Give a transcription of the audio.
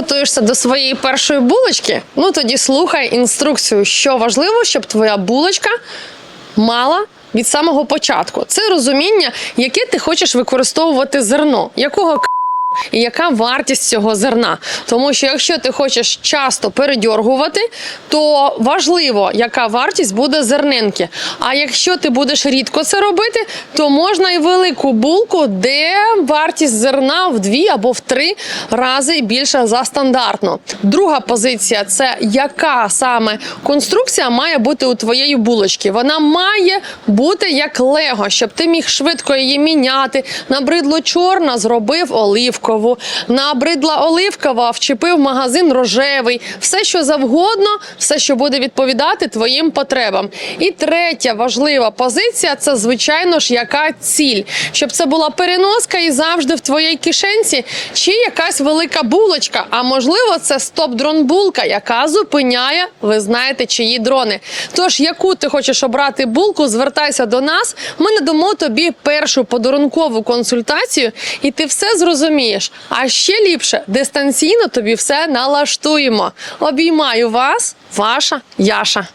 готуєшся до своєї першої булочки, ну тоді слухай інструкцію, що важливо, щоб твоя булочка мала. Від самого початку це розуміння, яке ти хочеш використовувати зерно, якого і яка вартість цього зерна. Тому що якщо ти хочеш часто передьоргувати, то важливо, яка вартість буде зернинки. А якщо ти будеш рідко це робити, то можна і велику булку, де вартість зерна в дві або в три рази більша за стандартну. Друга позиція це яка саме конструкція має бути у твоєї булочки. Вона має бути як лего, щоб ти міг швидко її міняти. Набридло чорна, зробив оливкову. Набридла оливкова, вчепив магазин рожевий. Все, що завгодно, все, що буде відповідати твоїм потребам. І третя важлива позиція це, звичайно ж, яка ціль, щоб це була переноска і завжди в твоїй кишенці, чи якась велика булочка. А можливо, це стоп-дрон булка, яка зупиняє, ви знаєте, чиї дрони. Тож, яку ти хочеш обрати булку, звертайся до нас. Ми надамо тобі першу подарункову консультацію, і ти все зрозумієш. А ще ліпше дистанційно тобі все налаштуємо. Обіймаю вас, ваша Яша.